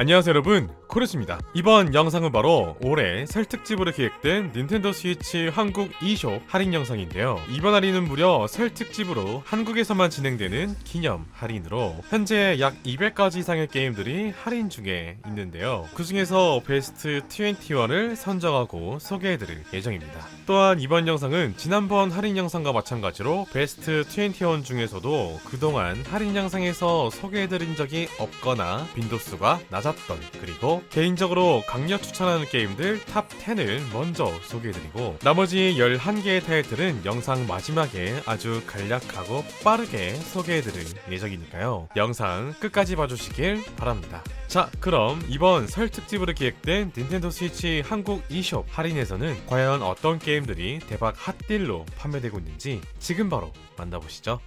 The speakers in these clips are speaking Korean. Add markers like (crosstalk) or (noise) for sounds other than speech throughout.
안녕하세요 여러분 코르스입니다. 이번 영상은 바로 올해 설 특집으로 기획된 닌텐도 스위치 한국 e숍 할인 영상인데요. 이번 할인은 무려 설 특집으로 한국에서만 진행되는 기념 할인으로 현재 약 200가지 이상의 게임들이 할인 중에 있는데요. 그 중에서 베스트 21을 선정하고 소개해드릴 예정입니다. 또한 이번 영상은 지난번 할인 영상과 마찬가지로 베스트 21 중에서도 그동안 할인 영상에서 소개해드린 적이 없거나 빈도수가 낮았던 그리고 개인적으로 강력 추천하는 게임들 탑 10을 먼저 소개해드리고 나머지 11개의 타이틀은 영상 마지막에 아주 간략하고 빠르게 소개해드릴 예정이니까요. 영상 끝까지 봐주시길 바랍니다. 자 그럼 이번 설 특집으로 기획된 닌텐도 스위치 한국 e숍 할인에서는 과연 어떤 게임들이 대박 핫딜로 판매되고 있는지 지금 바로 만나보시죠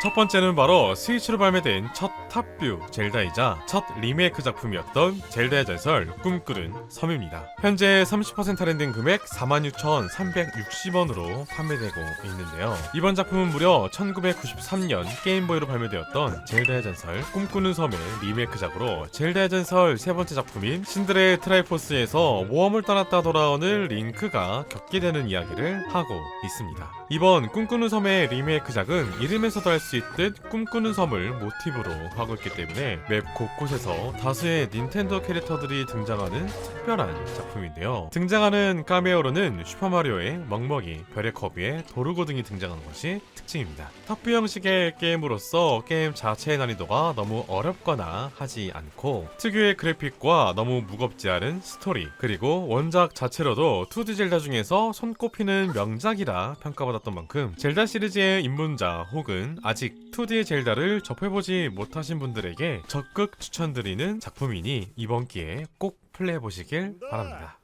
첫 번째는 바로 스위치로 발매된 첫 탑뷰 젤다이자 첫 리메이크 작품이었던 젤다의 전설 꿈꾸는 섬입니다. 현재 30% 할인된 금액 46,360원으로 판매되고 있는데요. 이번 작품은 무려 1993년 게임보이로 발매되었던 젤다의 전설 꿈꾸는 섬의 리메이크작으로 젤다의 전설 세 번째 작품인 신드레 트라이포스에서 모험을 떠났다 돌아오는 링크가 겪게 되는 이야기를 하고 있습니다. 이번 꿈꾸는 섬의 리메이크작은 이름에서도 알수 있듯 꿈꾸는 섬을 모티브로 하고 있기 때문에 맵 곳곳에서 다수의 닌텐도 캐릭터들이 등장하는 특별한 작품인데요. 등장하는 카메오로는 슈퍼마리오의 먹먹이, 별의 커비에 도르고 등이 등장하는 것이 특징입니다. 탑뷰 형식의 게임으로서 게임 자체의 난이도가 너무 어렵거나 하지 않고 특유의 그래픽과 너무 무겁지 않은 스토리 그리고 원작 자체로도 2D 젤다 중에서 손꼽히는 명작이라 평가받았던 만큼 젤다 시리즈의 입문자 혹은 아직 2D 젤다를 접해보지 못하신 분들에게 적극 추천드리는 작품이니 이번 기회에 꼭 플레이해보시길 바랍니다.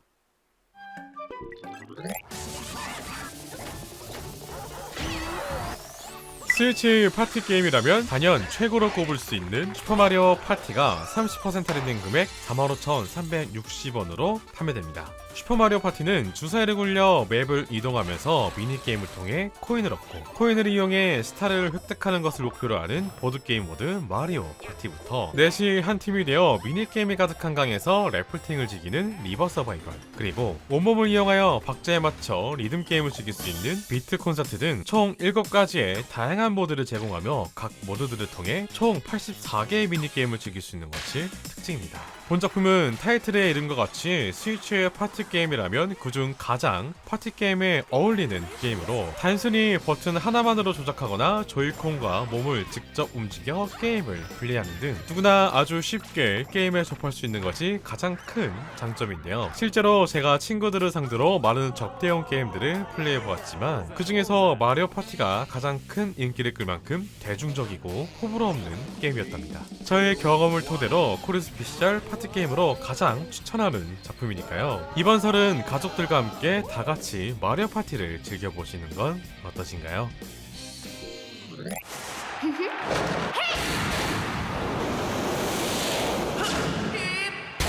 스위치 파티 게임이라면 단연 최고로 꼽을 수 있는 슈퍼마리오 파티가 30% 할인된 금액 45,360원으로 판매됩니다. 슈퍼마리오 파티는 주사위를 굴려 맵을 이동하면서 미니게임을 통해 코인을 얻고 코인을 이용해 스타를 획득하는 것을 목표로 하는 보드게임 모드 마리오 파티부터 넷이 한 팀이 되어 미니게임이 가득한 강에서 래플팅을 즐기는 리버 서바이벌 그리고 온몸을 이용하여 박자에 맞춰 리듬 게임을 즐길 수 있는 비트 콘서트 등 총 7가지의 다양한 모드를 제공하며 각 모드들을 통해 총 84개의 미니게임을 즐길 수 있는 것이 특징입니다. 본 작품은 타이틀의 이름과 같이 스위치의 파티 게임이라면 그중 가장 파티 게임에 어울리는 게임으로 단순히 버튼 하나만으로 조작하거나 조이콘과 몸을 직접 움직여 게임을 플레이하는 등 누구나 아주 쉽게 게임에 접할 수 있는 것이 가장 큰 장점인데요. 실제로 제가 친구들을 상대로 많은 적대형 게임들을 플레이해 보았지만 그 중에서 마리오 파티가 가장 큰 인기를 끌 만큼 대중적이고 호불호 없는 게임이었답니다. 저의 경험을 토대로 코르스피셜 파티 게임으로 가장 추천하는 작품이니까요. 이번 설은 가족들과 함께 다 같이 마리오 파티를 즐겨보시는 건 어떠신가요? (laughs)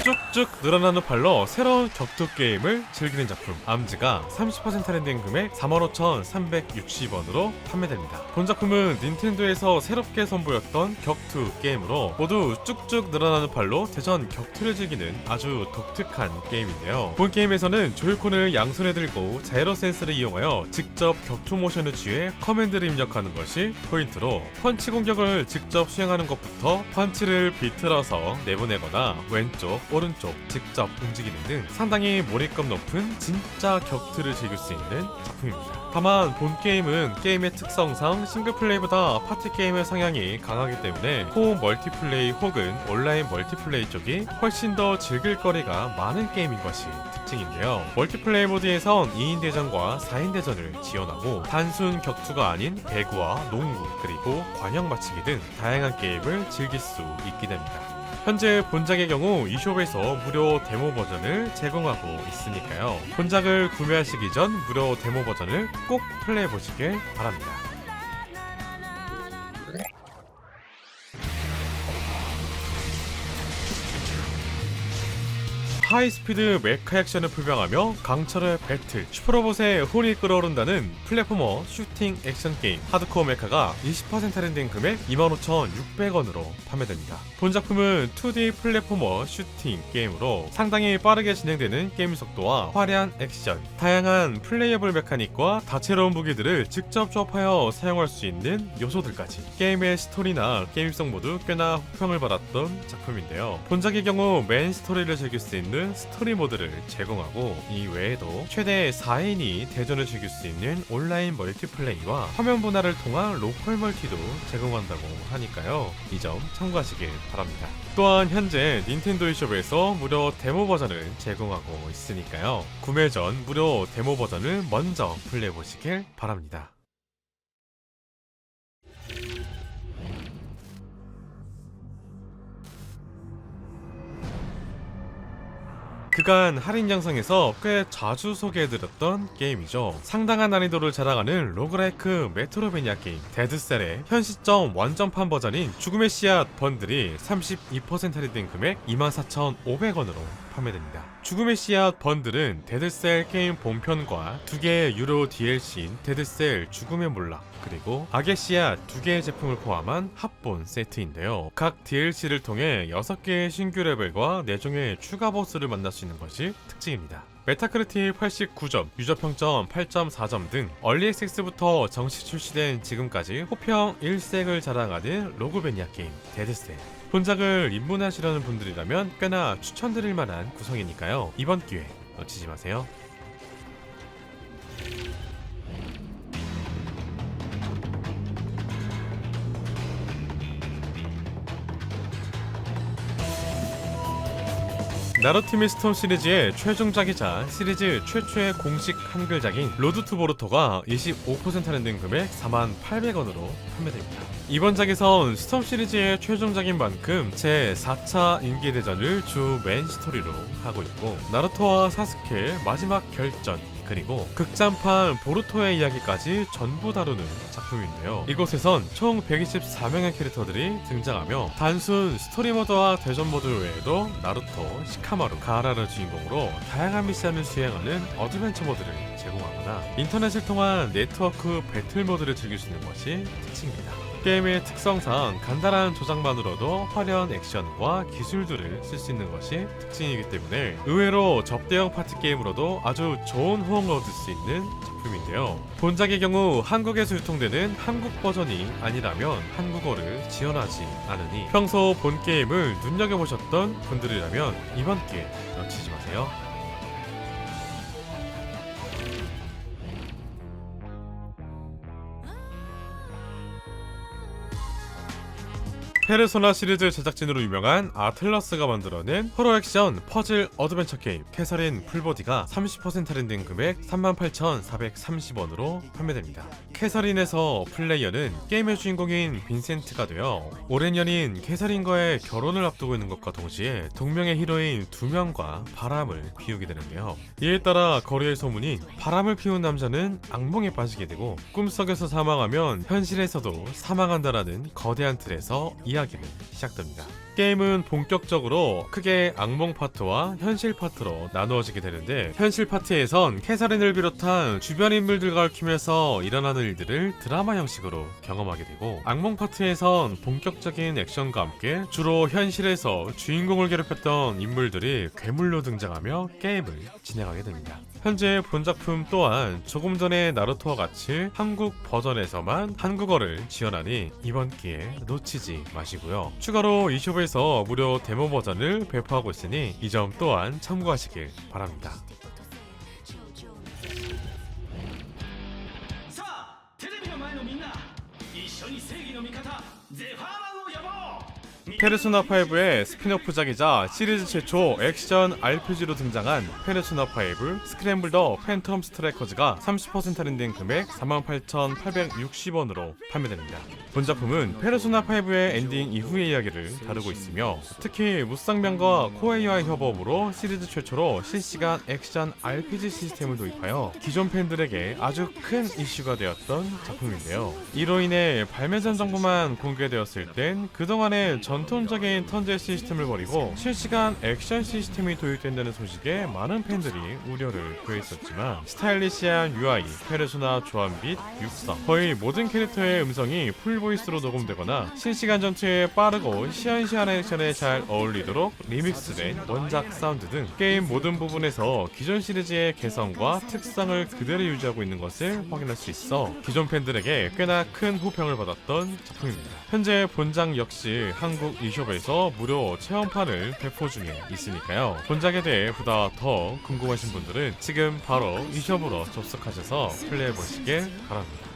쭉쭉 늘어나는 팔로 새로운 격투 게임을 즐기는 작품 암즈가 30% 할인된 금액 45,360원으로 판매됩니다. 본 작품은 닌텐도에서 새롭게 선보였던 격투 게임으로 모두 쭉쭉 늘어나는 팔로 대전 격투를 즐기는 아주 독특한 게임인데요. 본 게임에서는 조이콘을 양손에 들고 자이로 센스를 이용하여 직접 격투 모션을 취해 커맨드를 입력하는 것이 포인트로 펀치 공격을 직접 수행하는 것부터 펀치를 비틀어서 내보내거나 왼쪽, 오른쪽 직접 움직이는 등 상당히 몰입감 높은 진짜 격투를 즐길 수 있는 작품입니다. 다만 본 게임은 게임의 특성상 싱글플레이보다 파티 게임의 성향이 강하기 때문에 호흡 멀티플레이 혹은 온라인 멀티플레이 쪽이 훨씬 더 즐길 거리가 많은 게임인 것이 특징인데요. 멀티플레이 모드에선 2인 대전과 4인 대전을 지원하고 단순 격투가 아닌 배구와 농구 그리고 관역 맞추기 등 다양한 게임을 즐길 수 있게 됩니다. 현재 본작의 경우 e숍에서 무료 데모 버전을 제공하고 있으니까요. 본작을 구매하시기 전 무료 데모 버전을 꼭 플레이해 보시길 바랍니다. 하이스피드 메카 액션을 표방하며 강철의 배틀, 슈퍼로봇의 혼이 끓어오른다는 플랫포머 슈팅 액션 게임 하드코어 메카가 20% 할인된 금액 25,600원으로 판매됩니다. 본 작품은 2D 플랫포머 슈팅 게임으로 상당히 빠르게 진행되는 게임 속도와 화려한 액션, 다양한 플레이어블 메카닉과 다채로운 무기들을 직접 조합하여 사용할 수 있는 요소들까지 게임의 스토리나 게임성 모두 꽤나 호평을 받았던 작품인데요. 본작의 경우 메인 스토리를 즐길 수 있는 스토리 모드를 제공하고 이 외에도 최대 4인이 대전을 즐길 수 있는 온라인 멀티플레이와 화면 분할을 통한 로컬 멀티도 제공한다고 하니까요. 이 점 참고하시길 바랍니다. 또한 현재 닌텐도 e숍에서 무료 데모 버전을 제공하고 있으니까요. 구매 전 무료 데모 버전을 먼저 플레이해 보시길 바랍니다. 그간 할인 영상에서 꽤 자주 소개해드렸던 게임이죠. 상당한 난이도를 자랑하는 로그라이크 메트로베니아 게임 데드셀의 현 시점 완전판 버전인 죽음의 씨앗 번들이 32% 할인된 금액 24,500원으로 판매됩니다. 죽음의 씨앗 번들은 데드셀 게임 본편과 두 개의 유료 DLC인 데드셀 죽음의 몰락 그리고 악의 씨앗 두 개의 제품을 포함한 합본 세트인데요. 각 DLC를 통해 6개의 신규 레벨과 4종의 추가 보스를 만날 수 있는 것이 특징입니다. 메타크리틱 89점, 유저 평점 8.4점 등 얼리 액세스부터 정식 출시된 지금까지 호평 1색을 자랑하는 로그베니아 게임 데드셀. 본작을 입문하시려는 분들이라면 꽤나 추천드릴 만한 구성이니까요. 이번 기회 놓치지 마세요. 나루티미 스톤 시리즈의 최종작이자 시리즈 최초의 공식 한글작인 로드 투 보루토가 25% 할인된 금액 48,800원으로 판매됩니다. 이번 작에선 스톰 시리즈의 최종작인 만큼 제 4차 인기대전을 주 메인 스토리로 하고 있고 나루토와 사스케의 마지막 결전 그리고 극장판 보루토의 이야기까지 전부 다루는 작품인데요. 이곳에선 총 124명의 캐릭터들이 등장하며 단순 스토리 모드와 대전 모드 외에도 나루토, 시카마루, 가라를 주인공으로 다양한 미션을 수행하는 어드벤처 모드를 제공하거나 인터넷을 통한 네트워크 배틀 모드를 즐길 수 있는 것이 특징입니다. 게임의 특성상 간단한 조작만으로도 화려한 액션과 기술들을 쓸 수 있는 것이 특징이기 때문에 의외로 접대형 파티 게임으로도 아주 좋은 호응을 얻을 수 있는 작품인데요. 본작의 경우 한국에서 유통되는 한국 버전이 아니라면 한국어를 지원하지 않으니 평소 본 게임을 눈여겨보셨던 분들이라면 이번 기회 놓치지 마세요. 페르소나 시리즈 제작진으로 유명한 아틀러스가 만들어낸 호러 액션 퍼즐 어드벤처 게임 캐서린 풀보디가 30% 할인된 금액 38,430원으로 판매됩니다. 캐서린에서 플레이어는 게임의 주인공인 빈센트가 되어 오랜 연인 캐서린과의 결혼을 앞두고 있는 것과 동시에 동명의 히로인 두 명과 바람을 피우게 되는데요. 이에 따라 거리의 소문이 바람을 피운 남자는 악몽에 빠지게 되고 꿈속에서 사망하면 현실에서도 사망한다라는 거대한 틀에서 이야기 는 시작됩니다. 게임은 본격적으로 크게 악몽 파트와 현실 파트로 나누어지게 되는데 현실 파트에선 캐서린을 비롯한 주변 인물들과 얽히면서 일어나는 일들을 드라마 형식으로 경험하게 되고 악몽 파트에선 본격적인 액션과 함께 주로 현실에서 주인공을 괴롭혔던 인물들이 괴물로 등장하며 게임을 진행하게 됩니다. 현재 본 작품 또한 조금 전에 나루토와 같이 한국 버전에서만 한국어를 지원하니 이번 기회 놓치지 마시고요. 추가로 e숍에 서 무료 데모 버전을 배포하고 있으니 이 점 또한 참고하시길 바랍니다. 페르소나 5의 스피노프작이자 시리즈 최초 액션 RPG로 등장한 페르소나 5 스크램블 더 팬텀 스트라이커즈가 30% 할인된 금액 48,860원으로 판매됩니다. 본 작품은 페르소나 5의 엔딩 이후의 이야기를 다루고 있으며 특히 무쌍면과 코에이와의 협업으로 시리즈 최초로 실시간 액션 RPG 시스템을 도입하여 기존 팬들에게 아주 큰 이슈가 되었던 작품인데요. 이로 인해 발매 전 정보만 공개되었을 땐 그동안의 전투 전통적인 턴제 시스템을 버리고 실시간 액션 시스템이 도입된다는 소식에 많은 팬들이 우려를 표했었지만 스타일리시한 UI, 페르소나 조합 및 육성 거의 모든 캐릭터의 음성이 풀보이스로 녹음되거나 실시간 전투에 빠르고 시원시원한 액션에 잘 어울리도록 리믹스된 원작 사운드 등 게임 모든 부분에서 기존 시리즈의 개성과 특성을 그대로 유지하고 있는 것을 확인할 수 있어 기존 팬들에게 꽤나 큰 호평을 받았던 작품입니다. 현재 본작 역시 한국 이숍에서 무료 체험판을 배포 중에 있으니까요. 본작에 대해 보다 더 궁금하신 분들은 지금 바로 이숍으로 접속하셔서 플레이해 보시길 바랍니다.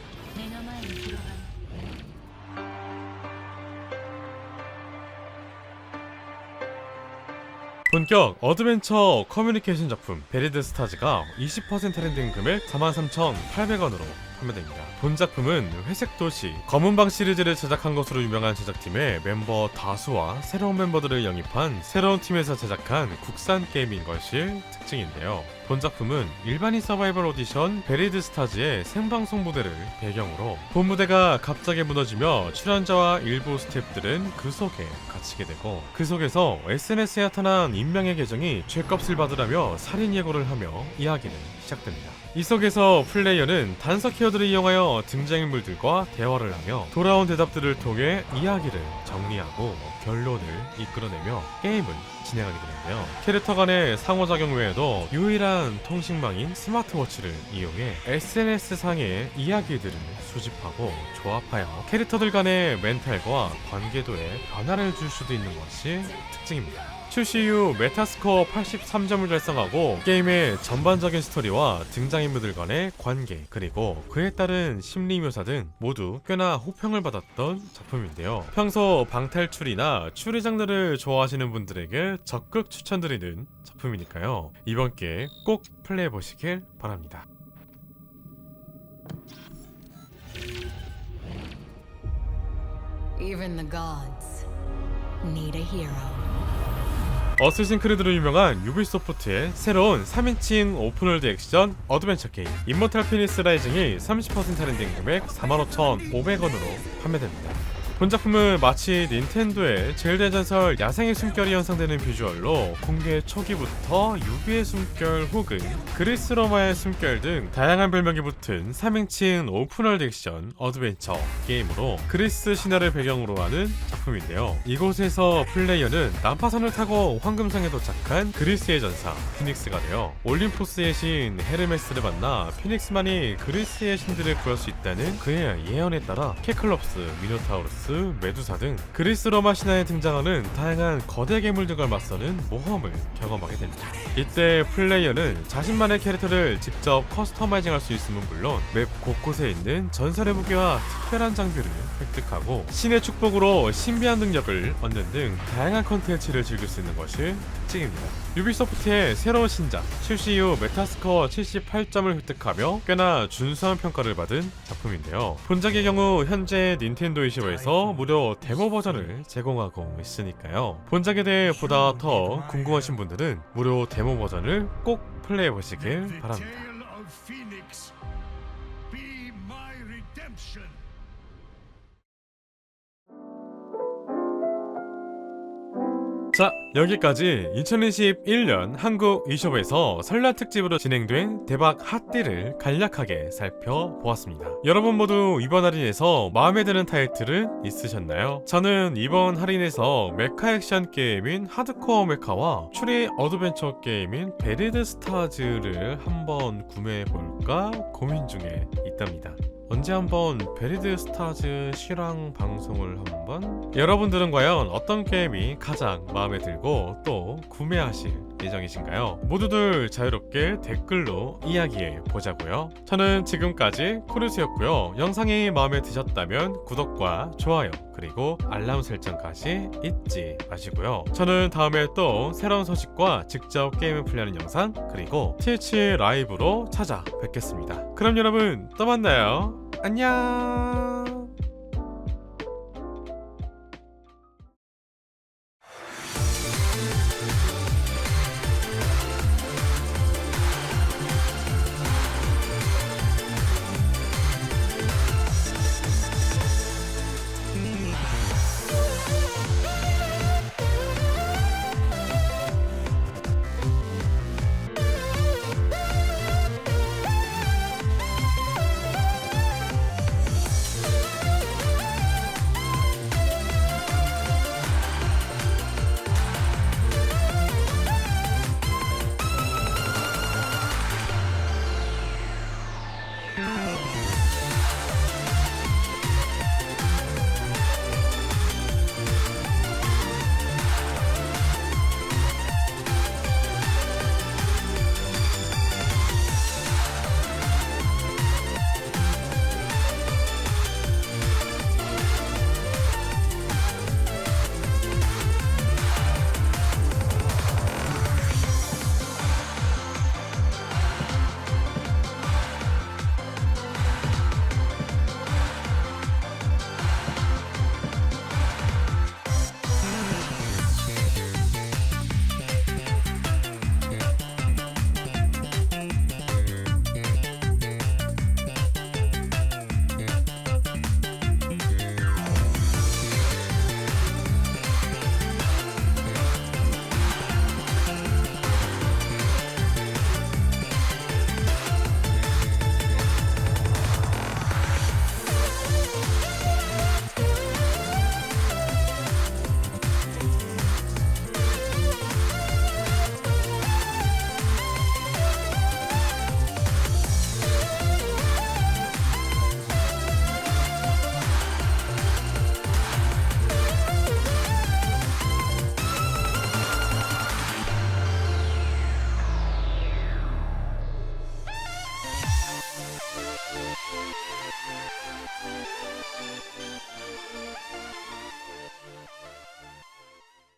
본격 어드벤처 커뮤니케이션 작품 베리드 스타즈가 20% 할인된 금액 43,800원으로 판매됩니다. 본 작품은 회색 도시 검은 방 시리즈를 제작한 것으로 유명한 제작팀의 멤버 다수와 새로운 멤버들을 영입한 새로운 팀에서 제작한 국산 게임인 것이 특징인데요. 본 작품은 일반인 서바이벌 오디션 베리드 스타즈의 생방송 무대를 배경으로 본 무대가 갑자기 무너지며 출연자와 일부 스태프들은 그 속에 갇히게 되고 그 속에서 SNS에 나타난 인명의 계정이 죄값을 받으라며 살인 예고를 하며 이야기는 시작됩니다. 이 속에서 플레이어는 단서 키워드를 이용하여 등장인물들과 대화를 하며 돌아온 대답들을 통해 이야기를 정리하고 결론을 이끌어내며 게임을 진행하게 되는데요. 캐릭터 간의 상호작용 외에도 유일한 통신망인 스마트워치를 이용해 SNS상의 이야기들을 수집하고 조합하여 캐릭터들 간의 멘탈과 관계도에 변화를 줄 수도 있는 것이 특징입니다. 출시 이후 메타스코어 83점을 달성하고 게임의 전반적인 스토리와 등장인물들 간의 관계 그리고 그에 따른 심리 묘사 등 모두 꽤나 호평을 받았던 작품인데요. 평소 방탈출이나 추리 장르를 좋아하시는 분들에게 적극 추천드리는 작품이니까요. 이번 기회에 꼭 플레이해 보시길 바랍니다. 어쌔신 크리드로 유명한 유비소프트의 새로운 3인칭 오픈월드 액션 어드벤처 게임 인모탈 피니스 라이징이 30% 할인된 금액 45,500원으로 판매됩니다. 본 작품은 마치 닌텐도의 젤다 전설 야생의 숨결이 연상되는 비주얼로 공개 초기부터 유비의 숨결 혹은 그리스 로마의 숨결 등 다양한 별명이 붙은 3인칭 오픈월드 액션 어드벤처 게임으로 그리스 신화를 배경으로 하는 작품인데요. 이곳에서 플레이어는 난파선을 타고 황금성에 도착한 그리스의 전사 피닉스가 되어 올림포스의 신 헤르메스를 만나 피닉스만이 그리스의 신들을 구할 수 있다는 그의 예언에 따라 케클롭스, 미노타우루스, 메두사 등 그리스 로마 신화에 등장하는 다양한 거대 괴물들과 맞서는 모험을 경험하게 됩니다. 이때 플레이어는 자신만의 캐릭터를 직접 커스터마이징할 수 있음은 물론 맵 곳곳에 있는 전설의 무기와 특별한 장비를 획득하고 신의 축복으로 신비한 능력을 얻는 등 다양한 컨텐츠를 즐길 수 있는 것이 특징입니다. 유비소프트의 새로운 신작 출시 이후 메타스코어 78점을 획득하며 꽤나 준수한 평가를 받은 작품인데요. 본작의 경우 현재 닌텐도 이시오에서 무료 데모 버전을 제공하고 있으니까요. 본작에 대해 보다 더 궁금하신 분들은 무료 데모 버전을 꼭 플레이해 보시길 바랍니다. 자, 여기까지 2021년 한국 e숍에서 설날 특집으로 진행된 대박 핫딜을 간략하게 살펴보았습니다. 여러분 모두 이번 할인에서 마음에 드는 타이틀은 있으셨나요? 저는 이번 할인에서 메카 액션 게임인 하드코어 메카와 추리 어드벤처 게임인 베리드 스타즈를 한번 구매해볼까 고민 중에 있답니다. 언제 한번 베리드 스타즈 실황 방송을 한번 여러분들은 과연 어떤 게임이 가장 마음에 들고 또 구매하실 예정이신가요? 모두들 자유롭게 댓글로 이야기해 보자고요. 저는 지금까지 코르스였고요. 영상이 마음에 드셨다면 구독과 좋아요 그리고 알람 설정까지 잊지 마시고요. 저는 다음에 또 새로운 소식과 직접 게임을 플레이하는 영상 그리고 트위치 라이브로 찾아뵙겠습니다. 그럼 여러분 또 만나요. 안녕.